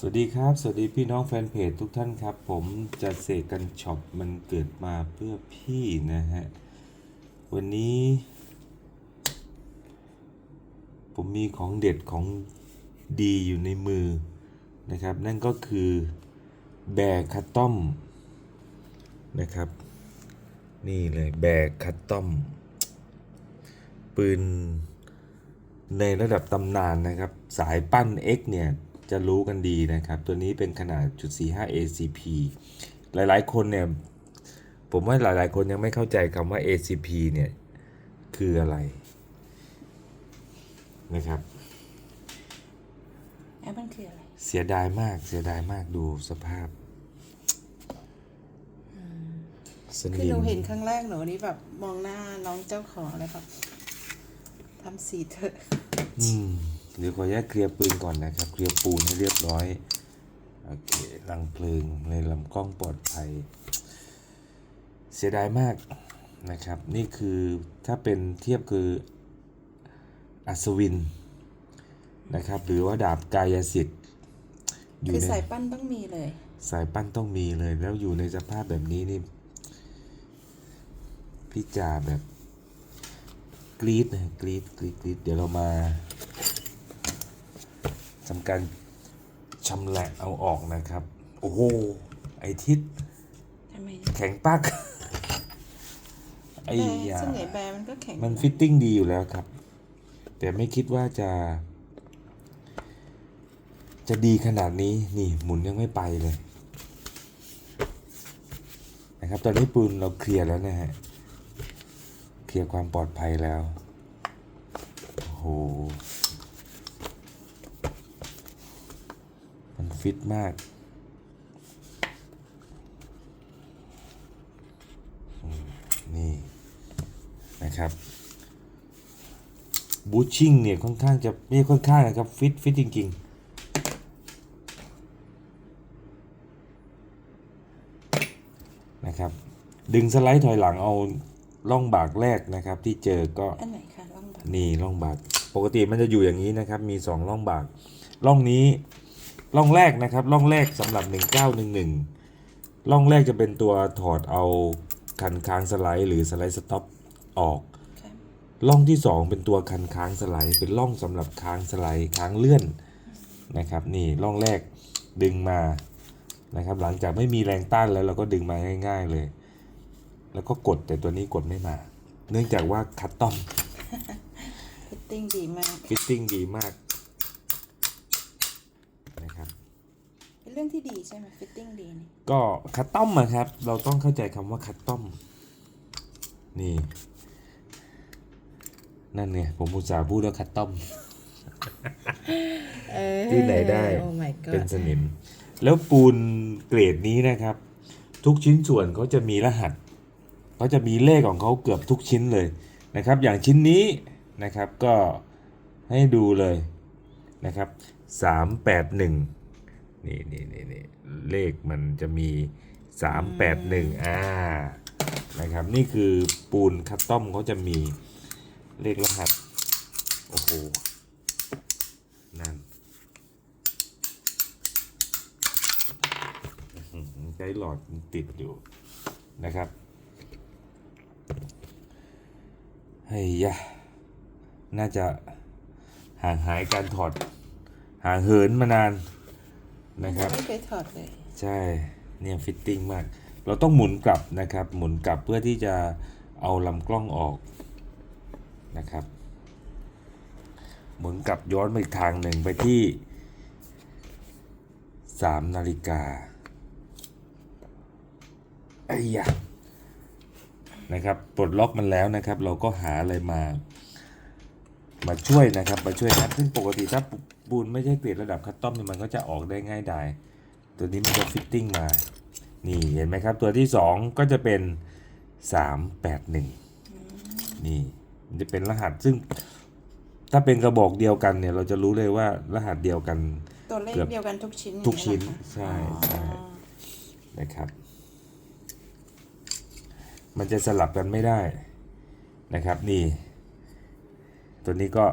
สวัสดีครับ สวัสดีพี่น้องแฟนเพจทุกท่านครับ ผมจะเสกกันช็อปมันเกิดมาเพื่อพี่นะฮะ วันนี้ ผมมีของเด็ดของดีอยู่ในมือนะครับ นั่นก็คือแบร์คัตตอมนะครับ นี่เลยแบร์คัตตอมปืนในระดับตำนานนะครับ สายปั้น X เนี่ย จะรู้กันดีนะครับ ตัวนี้เป็นขนาดจุด45 ACP หลายๆ คนเนี่ย ผมว่าหลายๆ คนยังไม่เข้าใจคำว่า ACP เนี่ย คืออะไร นะครับแล้วมันคืออะไร เสียดายมากเสียดายมากดูสภาพสคือนิหนูมเห็นครั้งแรกหนูนี่แบบมองหน้าน้องเจ้าของแล้วแบบทำสีเถอะ อืม เดี๋ยวขออนุญาตเคลียร์ปืนก่อนนะครับ เคลียร์ปูนให้เรียบร้อย โอเครังเพลิงในลำกล้องปลอดภัย เสียดายมากนะครับ นี่คือถ้าเป็นเทียบคืออัศวินนะครับ หรือว่าดาบกายสิทธิ์อยู่คือในสายปั้นต้องมีเลย สายปั้นต้องมีเลย แล้วอยู่ในสภาพแบบนี้นี่พี่จ่าแบบกรี๊ดนะกรี๊ดกรี๊ดกรี๊ดเดี๋ยวเรามา ทำการชำแหละเอาออกนะครับ โอ้โห ไอทิศทำไมแข็งปักไอ้แบร์ยาส่วนใหญ่แบร์มันก็แข็งมันอยู่ฟิตติ้งดีอยู่แล้วครับ แต่ไม่คิดว่าจะ จะดีขนาดนี้นี่หมุนยังไม่ไปเลย นะครับตอนนี้ปืนเราเคลียร์แล้วนะฮะ เคลียร์ความปลอดภัยแล้ว โอ้โห มันฟิตมากอืมนี่นะครับบูชิ่งเนี่ยค่อนข้างจะไม่ใช่ค่อนข้างนะครับฟิตฟิตจริง ๆนะครับดึงสไลด์ถอยหลังเอาล่องบากแรกนะครับ ที่เจอก็อันไหนคะล่องแบบนี่ร่องบาก ปกติมันจะอยู่อย่างนี้นะครับ มีสองร่องบากร่องนี้ ร่องแรกนะครับร่องแรกสำหรับ 1911ร่องแรกจะเป็นตัวถอดเอาคันค้างสไลด์หรือสไลด์สต็อปออกค่ะร่องที่ 2 เป็นตัวคันค้างสไลด์เป็นร่องสำหรับค้างสไลด์ค้างเลื่อนนะครับนี่ร่องแรกดึงมานะครับหลังจากไม่มีแรงต้านแล้วเราก็ดึงมาง่าย ๆเลย แล้วก็กดแต่ตัวนี้กดไม่มา เนื่องจากว่าคัตตอมฟิตติ้งดีมากฟิตติ้งดีมากนะครับ เป็นเรื่องที่ดีใช่ไหมฟิตติ้งดีนี่ก็คัตตอมอะครับ เราต้องเข้าใจคำว่าคัตตอม นี่ นั่นไงผมอุตส่าห์พูดว่าคัตตอมที่ไหนได้ โอ้ my god เป็นสนิม แล้วปูนเกรดนี้นะครับ ทุกชิ้นส่วนเขาจะมีรหัสเขาจะมีเลขของเขาเกือบทุกชิ้นเลยนะครับ อย่างชิ้นนี้นะครับก็ให้ดูเลยนะครับสามแปดห นึ่งนี่นี่นี่นี่เลขมันจะมีสามแปดหนึ่งอ่านะครับ นี่คือปูนคัตตอมเขาจะมีเลขรหัส โอ้โห นั่นอื้อหือใช้หลอดมันติดอยู่นะครับเฮ้ยยะน่าจะห่างหายการถอดห่างเหินมานาน นะครับไม่เคยถอดเลย ใช่เนี่ยฟิตติ้งมาก เราต้องหมุนกลับนะครับ หมุนกลับเพื่อที่จะเอาลำกล้องออกนะครับ หมุนกลับย้อนไปอีกทางหนึ่งไปที่สามนาฬิกาไอ้ยะนะครับปลดล็อกมันแล้วนะครับ เราก็หาอะไรมา มาช่วยนะครับ มาช่วยนะซึ่งปกติถ้า ปูนไม่ใช่เกรดระดับคัตตอมเนี่ยมันก็จะออกได้ง่ายดายตัวนี้มันจะฟิตติ้งมา นี่เห็นไหมครับ ตัวที่ 2 ก็จะเป็น 381 นี่มันจะเป็นรหัสซึ่ง ถ้าเป็นกระบอกเดียวกันเนี่ย เราจะรู้เลยว่ารหัสเดียวกันตัวเลขเกือบเดียวกันทุกชิ้นทุกชิ้นอย่างเงี้ยเหรอคะใช่ใช่อ๋อนะครับ มันจะสลับกันไม่ได้นะครับ นี่ ตัวนี้ก็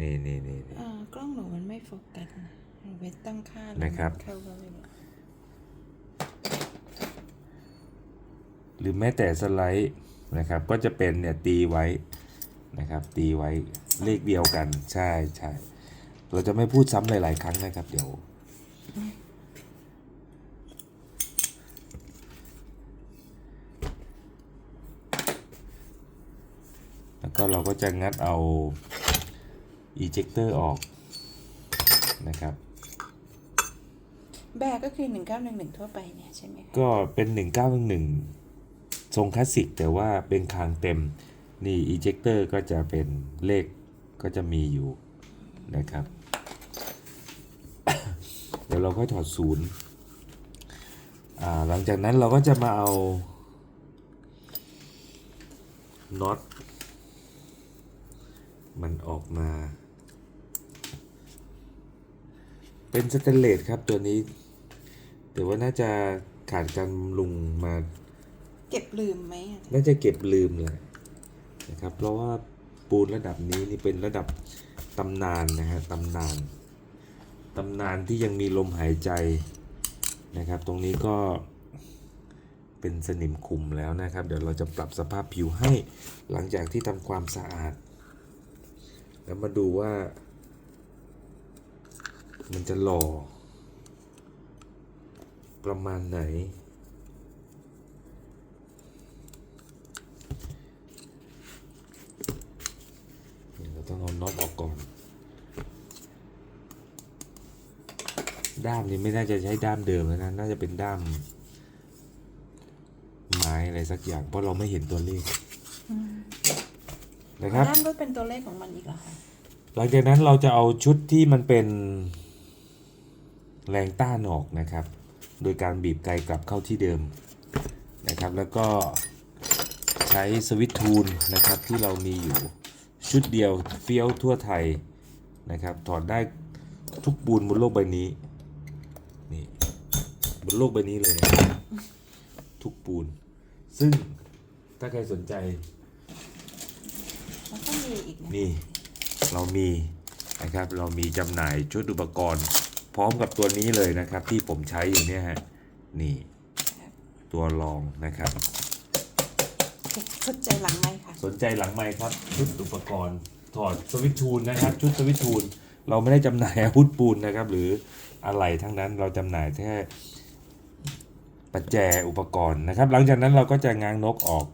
นี่นี่นี่นี่อ่ากล้องหนูมันไม่โฟกัสนะหนูไปตั้งค่าแล้วนะครับ เข้าก็ไม่รู้หรือแม้แต่สไลด์นะครับ ก็จะเป็นเนี่ยตีไว้นะครับ ตีไว้เลขเดียวกัน ใช่ใช่เราจะไม่พูดซ้ำหลาย ๆ ครั้งนะครับ เดี๋ยว แล้วก็เราก็จะงัดเอา ejector ออกนะครับ แบกก็คือหนึ่งเก้าหนึ่งหนึ่งทั่วไปเนี่ยใช่ไหมคะก็เป็น 1911 ทรงคลาสสิก แต่ว่าเป็นคางเต็ม นี่ ejector ก็จะเป็นเลขก็จะมีอยู่นะครับ เดี๋ยวเราค่อยถอดศูนย์อ่าหลังจากนั้นเราก็จะมาเอาน็อตมันออกมา เป็นสเตนเลสครับตัวนี้แต่ว่าน่าจะขาดการบำรุงมา เก็บลืมไหมอะน่าจะเก็บลืมเลยนะครับ เพราะว่าปูนระดับนี้นี่เป็นระดับตำนานนะฮะตำนานตำนานที่ยังมีลมหายใจนะครับ ตรงนี้ก็เป็นสนิมคุมแล้วนะครับ เดี๋ยวเราจะปรับสภาพผิวให้หลังจากที่ทำความสะอาด แล้วมาดูว่า มันจะหล่อ ประมาณไหน เราต้องเอาน็อตออกก่อน ด้ามนี้ไม่น่าจะใช้ด้ามเดิมแล้วนะ น่าจะเป็นด้าม ไม้อะไรสักอย่าง เพราะเราไม่เห็นตัวเลขนะครับด้านก็เป็นตัวเลขของมันอีกเหรอคะหลังจากนั้นเราจะเอาชุดที่มันเป็น แรงต้านออกนะครับ โดยการบีบไกลกลับเข้าที่เดิมนะครับ แล้วก็ใช้สวิตช์ทูลนะครับที่เรามีอยู่ชุดเดียวเฟี้ยวทั่วไทยนะครับ ถอดได้ทุกปูนบนโลกใบนี้นี่บนโลกใบนี้เลยนะครับทุกปูน ซึ่งถ้าใครสนใจมันก็มีอีกนะนี่เรามีนะครับเรามีจำหน่ายชุดอุปกรณ์ พร้อมกับตัวนี้เลยนะครับ ที่ผมใช้อยู่เนี่ยฮะนี่ตัวรองนะครับเข้าใจหลังไหมคะสนใจหลังไมค์ครับ ชุดอุปกรณ์ถอดสวิตช์ทูลนะครับ ชุดสวิตช์ทูลเราไม่ได้จำหน่ายอาวุธปูนนะครับ หรืออะไรทั้งนั้นเราจำหน่ายแค่ปัจแจอุปกรณ์นะครับ หลังจากนั้นเราก็จะง้างนกออก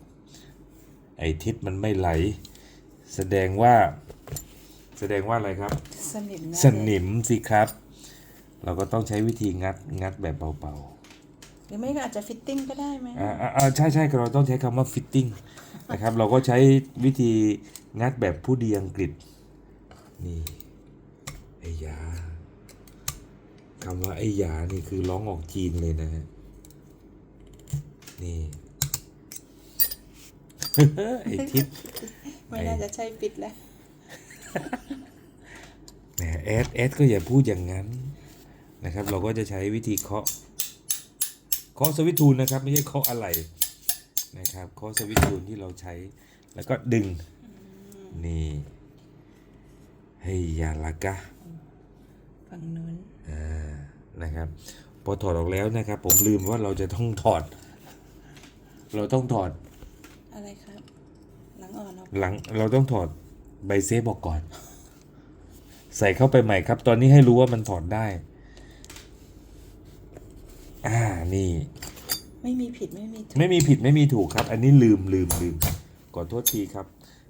ไอทิศมันไม่ไหล แสดงว่า แสดงว่าอะไรครับ สนิมแสนิมสิครับ เราก็ต้องใช้วิธีงัดงัดแบบเบาหรือไม่ก็อาจจะฟิตติ้งก็ได้ไหมๆอ่าอ่าอ่าใช่ใช่เราต้องใช้คำว่า fitting นะครับ เราก็ใช้วิธีงัดแบบผู้ดีอังกฤษ นี่ไอ้ยาคำว่าไอ้ยานี่คือร้องออกจีนเลยนะฮะ นี่ ไอ้ทิศไม่น่าจะใช่ฟิตแล้ว แหมแอดแอดก็อย่าพูดอย่างนั้น นะครับ เราก็จะใช้วิธีเคาะเคาะสวิตช์ทูลนะครับ ไม่ใช่เคาะอะไรนะครับเคาะสวิตช์ทูลที่เราใช้ แล้วก็ดึงนี่เฮ้ยอยาละกะฝั่งนู้นอ่านะครับ พอถอดออกแล้วนะครับ ผมลืมว่าเราจะต้องถอด เราต้องถอด อะไรครับ หลังอ่อนออกหลังเราต้องถอดใบเซฟออกก่อน ใส่เข้าไปใหม่ครับ ตอนนี้ให้รู้ว่ามันถอดได้ อ่านี่ ไม่มีผิดไม่มีถูกไม่มีผิดไม่มีถูกครับ อันนี้ลืมลืมลืมขอโทษทีครับ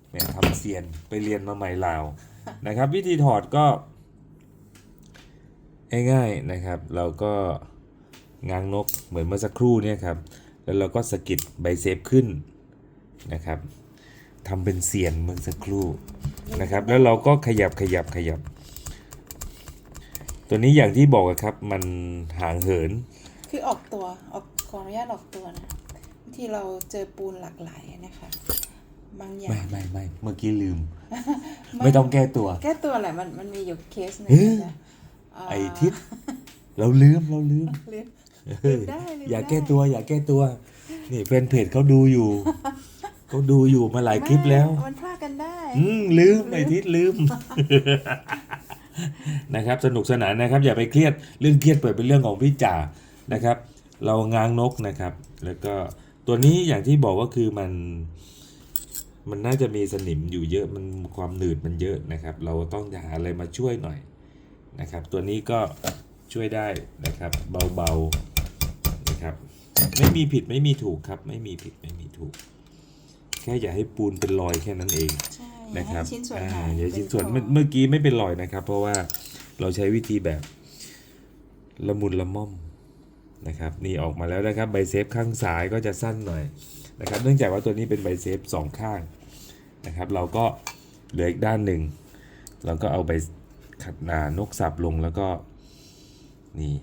แหมทำเซียนไปเรียนมาใหม่ลาวนะครับ วิธีถอดก็ ง่ายๆนะครับ เราก็ง้างนกเหมือนเมื่อสักครู่เนี่ยครับ แล้วเราก็สะกิดใบเซฟขึ้นนะครับทำเป็นเสียนเมื่อสักครู่นะครับ แล้วเราก็ขยับขยับขยับ ตัวนี้อย่างที่บอกอะครับ มันห่างเหิน คือออกตัวออกขออนุญาตออกตัวนะบางทีเราเจอปูนหลากหลายนะคะบางอย่าไม่งไม่ไม่เมื่อกี้ลืม ไม่ต้องแก้ตัว แก้ตัวแหละมันมันมีอยู่เคสหนึงเฮ้ยนะาไอทิศเราลืมเราลืมลืมเฮ้ยได้ลืมอย่าได้แก้ตัว อย่าแก้ตัว นี่แฟนเพจเขาดูอยู่เขาดูอยู่มาหลายคลิปแล้วไม่มันพลาดกันได้ อืมลืมไอ้ทิศลืมนะครับ สนุกสนานนะครับ อย่าไปเครียดเรื่องเครียดเปิดเป็นเรื่องของพี่จ่า นะครับ เราง้างนกนะครับ แล้วก็ตัวนี้อย่างที่บอกว่าคือมันมันน่าจะมีสนิมอยู่เยอะมันความหนืดมันเยอะนะครับ เราต้องหาอะไรมาช่วยหน่อยนะครับ ตัวนี้ก็ช่วยได้นะครับเบาๆนะครับ ไม่มีผิดไม่มีถูกครับ ไม่มีผิดไม่มีถูก แค่อย่าให้ปูนเป็นรอยแค่นั้นเองใช่นะครับให้ชิ้นส่วนอ่าหายเดี๋ยวชิ้นส่วนเป็เมื่อเมื่อกี้ไม่เป็นรอยนะครับ เพราะว่าเราใช้วิธีแบบละมุนละม่อม นะครับนี่ออกมาแล้วนะครับใบเซฟข้างซ้ายก็จะสั้นหน่อยนะครับเนื่องจากว่าตัวนี้เป็นใบเซฟสองข้างนะครับ เราก็เหลืออีกด้านหนึ่งเราก็เอาใบขัดนานกสับลงแล้วก็นี่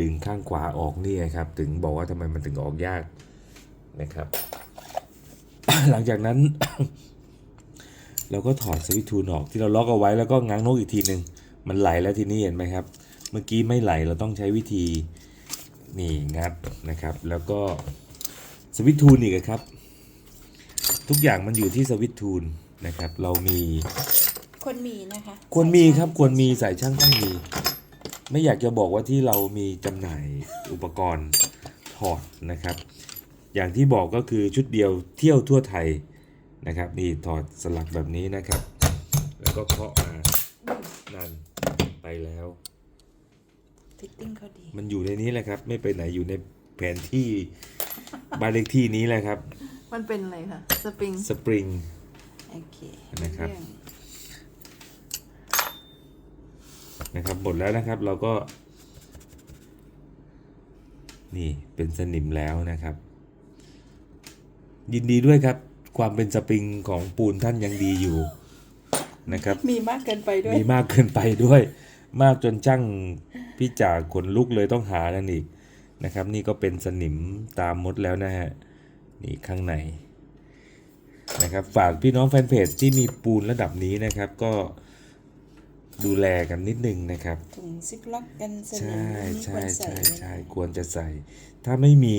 ดึงข้างขวาออกนี่ครับ ถึงบอกว่าทำไมมันถึงออกยากนะครับ หลังจากนั้น เราก็ถอดสวิตช์ทูนออกที่เราล็อกเอาไว้แล้วก็ง้างนกอีกทีหนึ่งมันไหลแล้วทีนี้เห็นไหมครับ เมื่อกี้ไม่ไหลเราต้องใช้วิธี นี่งัดนะครับ แล้วก็สวิตช์ทูนอีกอะครับ ทุกอย่างมันอยู่ที่สวิตช์ทูนนะครับ เรามีควรมีนะคะควรมีครับควรมีสายช่างต้องมี ไม่อยากจะบอกว่าที่เรามีจำหน่ายอุปกรณ์ถอดนะครับ อย่างที่บอกก็คือชุดเดียวเที่ยวทั่วไทยนะครับ นี่ถอดสลักแบบนี้นะครับ แล้วก็เคาะมานั่นไปแล้ว ฟิตติ้งเขาดี มันอยู่ในนี้แหละครับ ไม่ไปไหนอยู่ในแผนที่บ้านเลขที่นี้แหละครับ มันเป็นอะไรคะสปริงสปริง โอเคนะครับ เองนะครับหมดแล้วนะครับเราก็ นี่เป็นสนิมแล้วนะครับ ยินดีด้วยครับ ความเป็นสปริงของปูนท่านยังดีอยู่นะครับ มีมากเกินไปด้วย มีมากเกินไปด้วย มากจนช่าง พี่จ่าขนลุกเลยต้องหากันอีกนะครับ นี่ก็เป็นสนิมตามมดแล้วนะฮะนี่ข้างในนะครับฝากพี่น้องแฟนเพจที่มีปูนระดับนี้นะครับ ก็ดูแลกันนิดนึงนะครับถุงซิปล็อกกันสนิมใช่นี่ควใช่รใส่ใช่ไว้ใช่นะควรจะใส่ ถ้าไม่มี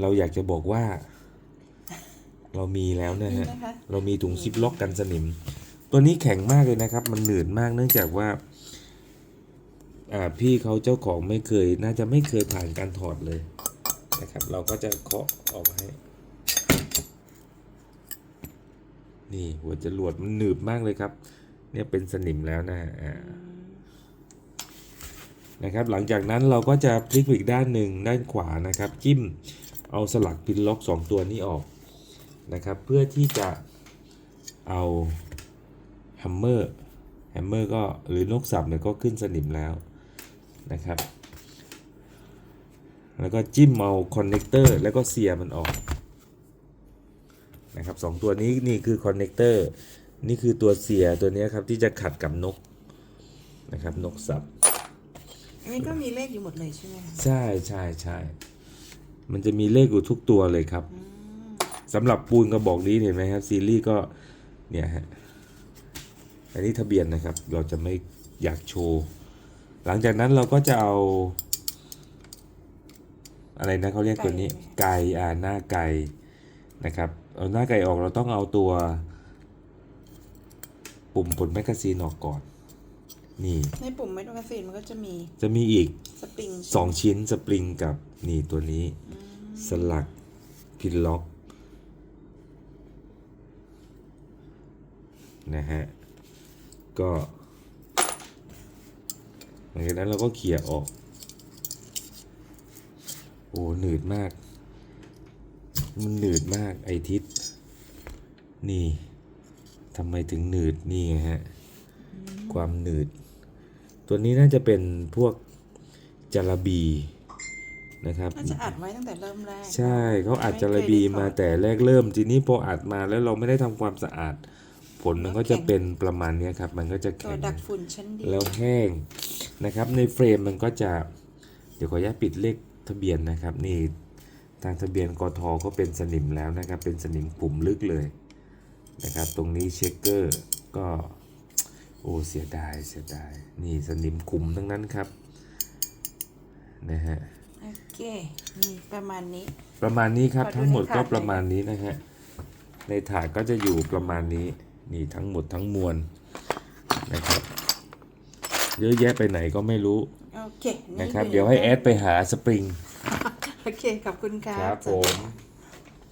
เราอยากจะบอกว่า เรามีแล้วนะนี่ฮะนะคะเรามีถุงซิปล็อกกันสนิม ตัวนี้แข็งมากเลยนะครับ มันหนืดมากเนื่องจากว่าอ่า พี่เขาเจ้าของไม่เคย น่าจะไม่เคยผ่านการถอดเลยนะครับ เราก็จะเคาะออกให้ นี่หัวจรวดมันหนืบมากเลยครับ เนี่ยเป็นสนิมแล้วนะฮะอ่านะครับ หลังจากนั้นเราก็จะพลิกอีกด้านหนึ่งด้านขวานะครับ จิ้มเอาสลักพินล็อกสองตัวนี้ออกนะครับ เพื่อที่จะเอาแฮมเมอร์แฮมเมอร์ก็หรือนกสับเนี่ยก็ขึ้นสนิมแล้ว นะครับ แล้วก็จิ้มเอาคอนเนคเตอร์แล้วก็เสียมันออกนะครับสองตัวนี้นี่คือคอนเนคเตอร์นี่คือตัวเสียตัวเนี้ยครับที่จะขัดกับนกนะครับนกสับอันนี้ก็มีเลขอยู่หมดเลยใช่ไหมคะใช่ใช่ใช่มันจะมีเลขอยู่ทุกตัวเลยครับสำหรับปูนกระบอกนี้เห็นไหมครับซีรีส์ก็เนี่ยฮะอันนี้ทะเบียนนะครับ เราจะไม่อยากโชว์ หลังจากนั้นเราก็จะเอา อะไรนะเขาเรียกตัวนี้ ไก่อ่าหน้าไก่นะครับ เอาหน้าไก่ออกเราต้องเอาตัว ปุ่มผลแมกกาซีนออกก่อน นี่ในปุ่มเมดกาซีนมันก็จะมี จะมีอีกสปริงสองชิ้นสปริงกับนี่ตัวนี้ สลักพินล็อกนะฮะก็ห ลังจากนั้นเราก็เขี่ยออก โอ้หนืดมาก มันหนืดมากไอทิศนี่ทำไมถึงหนืดนี่ไงฮะ ความหนืด ตัวนี้น่าจะเป็นพวกจาระบีนะครับน่าจะอัดไว้ตั้งแต่เริ่มแรก ใช่เขาอัดจาระบีมาแต่แรกเริ่ม ทีนี้พออัดมาแล้วเราไม่ได้ทำความสะอาด ผลมันก็จะเป็นประมาณเนี้ยครับ มันก็จะตัวแข็งดักฝุ่นชั้นดีแล้วแห้ง นะครับในเฟรมมันก็จะเดี๋ยวขออนุญาตปิดเลขทะเบียนนะครับนี่ทางทะเบียนกทก็เป็นสนิมแล้วนะครับ เป็นสนิมปุ่มลึกเลยนะครับ ตรงนี้เช็คเกอร์ก็โอ้เสียดายเสียดายนี่สนิมขุมทั้งนั้นครับนะฮะโอเคเคนี่ประมาณนี้ ประมาณนี้ครับขอดูทั้งหมดในถาดก็หน่อยประมาณนี้นะฮะในถาดก็จะอยู่ประมาณนี้นี่ทั้งหมดทั้งมวลนะครับ เยอะแยะไปไหนก็ไม่รู้โอเคนะครับอเดี๋ยวให้แอดไปหาสปริง โอเค ขอบคุณค่ะ ครับสผวัสดีมค่ะ